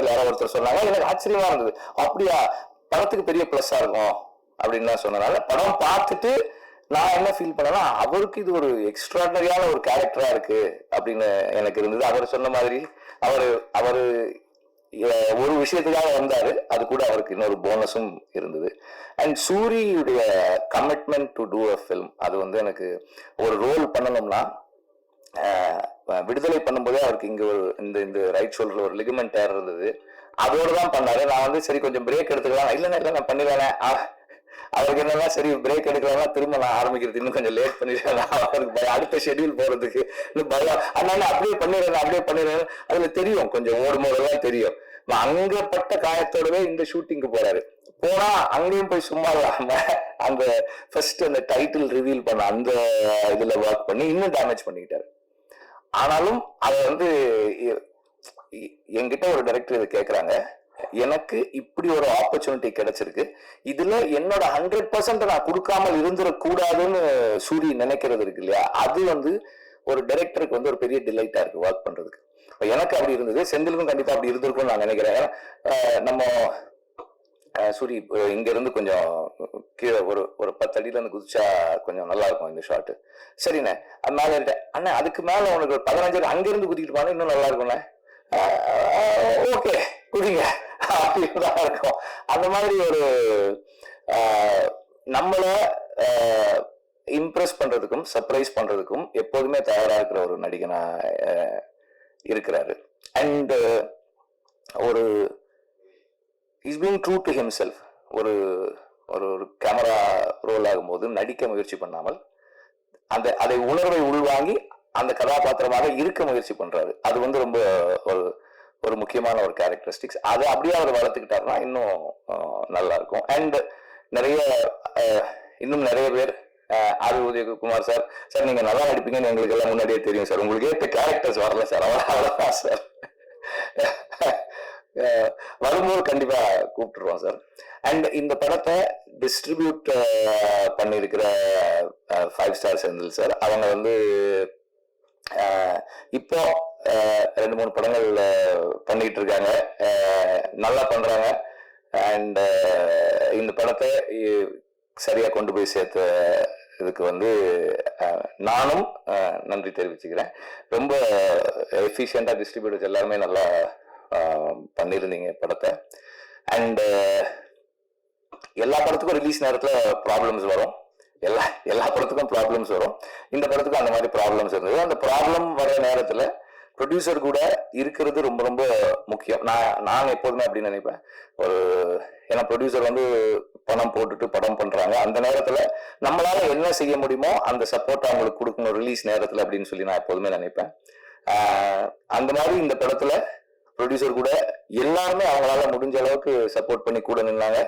பேர் யாரோ ஒருத்தர் சொன்னாங்க எனக்கு ஆச்சரியமா இருந்தது. அப்படியா படத்துக்கு பெரிய ப்ளஸ்ஸா இருக்கும் அப்படின்னு தான் சொன்னனால படம் பார்த்துட்டு நான் என்ன ஃபீல் பண்ணேன்னா அவருக்கு இது ஒரு எக்ஸ்ட்ராடனரியான ஒரு கேரக்டரா இருக்கு அப்படின்னு எனக்கு இருந்தது. அவர் சொன்ன மாதிரி அவர் அவர் ஒரு விஷயத்துக்காக வந்தாரு அது கூட அவருக்கு இன்னொரு போனஸும் இருந்தது. And சூரியுடைய commitment to do a film அது வந்து எனக்கு ஒரு ரோல் பண்ணணும்னா விடுதலை பண்ணும்போதே அவருக்கு இங்க ஒரு இந்த இந்த ரைட் ஷோல்டர்ல ஒரு லிகமெண்ட் டேர் இருந்தது. அதோடு தான் பண்ணாரு. நான் வந்து சரி கொஞ்சம் பிரேக் எடுத்துக்கலாம் இல்லைன்னா இல்லை நான் பண்ணிடுவேன் அவருக்கு என்னன்னா சரி பிரேக் எடுக்கலாம் திரும்ப நான் ஆரம்பிக்கிறது இன்னும் கொஞ்சம் லேட் பண்ணிடுறேன் அவருக்கு பயம் அடுத்த ஷெட்யூல் போறதுக்கு இன்னும் பயம். அதனால அப்படியே பண்ணிடுறேன் அப்படியே பண்ணிடுறேன். அதுல தெரியும் கொஞ்சம் ஓடும் போதெல்லாம் தெரியும். அங்க பட்ட காயத்தோடவே இந்த ஷூட்டிங்க்கு போறாரு. போனா அங்கேயும் போய் சும்மா இல்லாம அந்த ஃபர்ஸ்ட் அந்த டைட்டில் ரிவீல் பண்ண அந்த இதுல ஒர்க் பண்ணி இன்னும் டேமேஜ் பண்ணிக்கிட்டாரு. ஆனாலும் அதை வந்து என்கிட்ட ஒரு டைரக்டர் இதை கேட்குறாங்க எனக்கு இப்படி ஒரு ஆப்பர்ச்சுனிட்டி கிடைச்சிருக்கு. இதுல என்னோட ஹண்ட்ரட் பர்சன்ட் நான் கொடுக்காமல் இருந்துடக்கூடாதுன்னு சூரி நினைக்கிறது இருக்கு இல்லையா? அது வந்து ஒரு டைரக்டருக்கு வந்து ஒரு பெரிய டிலைட்டா இருக்கு ஒர்க் பண்றதுக்கு. எனக்கு அப்படி இருந்தது செந்திலுக்கும் கண்டிப்பா அப்படி இருந்திருக்கும்னு நான் நினைக்கிறேன். நம்ம சூரி இங்கேருந்து கொஞ்சம் கீழே ஒரு ஒரு பத்து அடியிலேருந்து குதிச்சா கொஞ்சம் நல்லா இருக்கும் இந்த ஷார்ட்டு சரிண்ணே அது மேலே இருட்டேன் அண்ணா அதுக்கு மேலே உனக்கு ஒரு பதினஞ்சு அடி குதிக்கிட்டு போனால் இன்னும் நல்லா இருக்கும்ண்ணே ஓகே குதிங்க அப்படின்னு தான் இருக்கும். அந்த மாதிரி ஒரு நம்மளை இம்ப்ரெஸ் பண்ணுறதுக்கும் சர்ப்ரைஸ் பண்ணுறதுக்கும் எப்போதுமே தயாராக இருக்கிற ஒரு நடிகனாக இருக்கிறாரு. அண்டு ஒரு is being true to himself ஒரு ஒரு ஒரு கேமரா ரோல் ஆகும்போது நடிக்க முயற்சி பண்ணாமல் அந்த அதை உணர்வை உள்வாங்கி அந்த கதாபாத்திரமாக இருக்க முயற்சி பண்ணுறாரு அது வந்து ரொம்ப ஒரு ஒரு முக்கியமான ஒரு கேரக்டரிஸ்டிக்ஸ் அதை அப்படியே அவர் வளர்த்துக்கிட்டாருன்னா இன்னும் நல்லா இருக்கும் அண்ட் நிறைய இன்னும் நிறைய பேர் ஆஹ், ஆர் உதயகுமார் சார் சார் நீங்கள் நல்லா நடிப்பீங்கன்னு எங்களுக்கு எல்லாம் முன்னாடியே தெரியும் சார். உங்களுக்கு ஏற்ற கேரக்டர்ஸ் வரல சார். அவ்வளோ அவ்வளோதான் சார். வரும்போது கண்டிப்பா கூப்பிட்டுருவோம் சார். அண்ட் இந்த படத்தை டிஸ்ட்ரிபியூட் பண்ணியிருக்கிற ஃபைவ் ஸ்டார் செந்தில் சார் அவங்க வந்து இப்போ ரெண்டு மூணு படங்கள் பண்ணிட்டு இருக்காங்க நல்லா பண்றாங்க. அண்ட் இந்த படத்தை சரியா கொண்டு போய் சேர்த்த இதுக்கு வந்து நானும் நன்றி தெரிவிச்சுக்கிறேன். ரொம்ப எஃபிஷியண்டா டிஸ்ட்ரிபியூட்டர்ஸ் எல்லாருமே நல்லா பண்ணியிருந்தீங்க படத்தை. அண்டு எல்லா படத்துக்கும் ரிலீஸ் நேரத்தில் ப்ராப்ளம்ஸ் வரும். எல்லா எல்லா படத்துக்கும் ப்ராப்ளம்ஸ் வரும். இந்த படத்துக்கும் அந்த மாதிரி ப்ராப்ளம்ஸ் இருந்தது. அந்த ப்ராப்ளம் வர நேரத்தில் ப்ரொடியூசர் கூட இருக்கிறது ரொம்ப ரொம்ப முக்கியம். நான் நான் எப்போதுமே அப்படின்னு நினைப்பேன். ஒரு ஏன்னா ப்ரொடியூசர் வந்து பணம் போட்டுட்டு படம் பண்ணுறாங்க அந்த நேரத்தில் நம்மளால என்ன செய்ய முடியுமோ அந்த சப்போர்ட் அவங்களுக்கு கொடுக்கணும் ரிலீஸ் நேரத்தில் அப்படின்னு சொல்லி நான் எப்போதுமே நினைப்பேன். அந்த மாதிரி இந்த படத்தில் ப்ரொடியூசர் கூட எல்லாருமே அவங்களால முடிஞ்ச அளவுக்கு சப்போர்ட் பண்ணி கூட நின்னாங்க.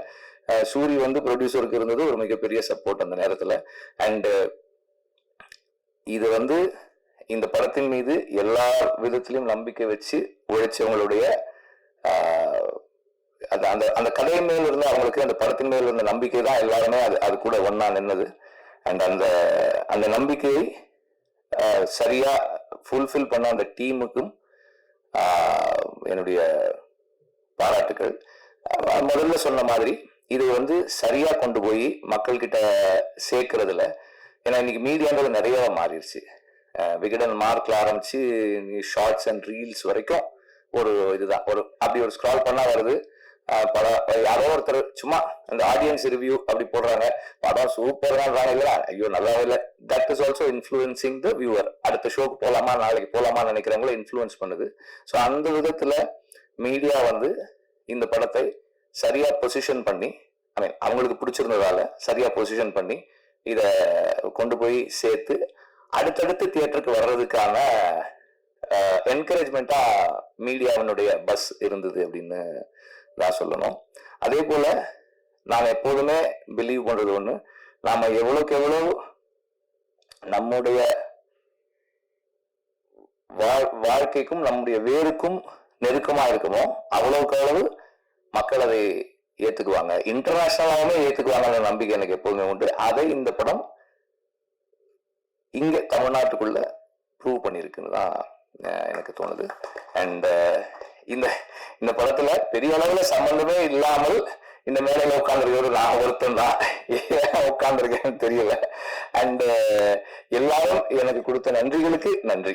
சூரி வந்து ப்ரொடியூசருக்கு இருந்தது ஒரு மிகப்பெரிய சப்போர்ட் அந்த நேரத்தில். அண்ட் இது வந்து இந்த படத்தின் மீது எல்லா விதத்திலையும் நம்பிக்கை வச்சு உழைச்சவங்களுடைய அந்த அது அந்த அந்த கதையின் மேல் இருந்த அவங்களுக்கு அந்த படத்தின் மேல் இருந்த நம்பிக்கை தான் எல்லாருமே அது அது கூட ஒன்னா நின்னது. அண்ட் அந்த அந்த நம்பிக்கையை சரியா ஃபுல்ஃபில் பண்ண அந்த டீமுக்கும் என்னுடைய பாராட்டுக்கள். முதல்ல சொன்ன மாதிரி இது வந்து சரியா கொண்டு போய் மக்கள்கிட்ட சேர்க்கறதுல ஏன்னா இன்னைக்கு மீடியான்றது நிறைய மாறிடுச்சு. விகடன் மார்க்ல ஆரம்பிச்சு ஷார்ட்ஸ் அண்ட் ரீல்ஸ் வரைக்கும் ஒரு இதுதான். ஒரு அப்படி ஒரு ஸ்க்ரால் பண்ணா வருது. பட படம் யாரோ ஒருத்தர் சும்மா அந்த ஆடியன்ஸ் ரிவ்யூ அப்படி போடுறாங்க. படம் சூப்பர் தான் இல்லையா ஐயோ நல்லாவே இல்லை. That is also influencing the viewer அடுத்த ஷோக்கு போலாமா நாளைக்கு போலாமா நினைக்கிறவங்கள இன்ஃப்ளூயன்ஸ் பண்ணுது. ஸோ அந்த விதத்துல மீடியா வந்து இந்த படத்தை சரியா பொசிஷன் பண்ணி ஐ மீன் அவங்களுக்கு பிடிச்சிருந்ததால சரியா பொசிஷன் பண்ணி இதை கொண்டு போய் சேர்த்து அடுத்தடுத்து தியேட்டருக்கு வர்றதுக்கான என்கரேஜ்மெண்ட்டாக மீடியாவினுடைய பஸ் இருந்தது அப்படின்னு தான் சொல்லணும். அதே போல நாம் எப்போதுமே பிலீவ் பண்றது ஒண்ணு. நாம எவ்வளவுக்கு எவ்வளவு நம்முடைய வாழ்- வாழ்க்கைக்கும் நம்முடைய வேருக்கும் நெருக்கமா இருக்குமோ அவ்வளவுக்கு அவ்வளவு மக்கள் அதை ஏத்துக்குவாங்க. இன்டர்நேஷனலாகவே ஏத்துக்குவாங்கன்ற நம்பிக்கை எனக்கு எப்போதுமே உண்டு. அதை இந்த படம் இங்க தமிழ்நாட்டுக்குள்ள ப்ரூவ் பண்ணியிருக்குன்னு தான் எனக்கு தோணுது. அண்ட் இந்த இந்த படத்துல பெரிய அளவுல சம்பந்தமே இல்லாமல் இந்த மேடையில உட்காந்துருக்கிறது நான் ஒருத்தன் தான். உட்காந்துருக்கேன்னு தெரியல. அண்ட் எல்லாரும் எனக்கு கொடுத்த நன்றிகளுக்கு நன்றி.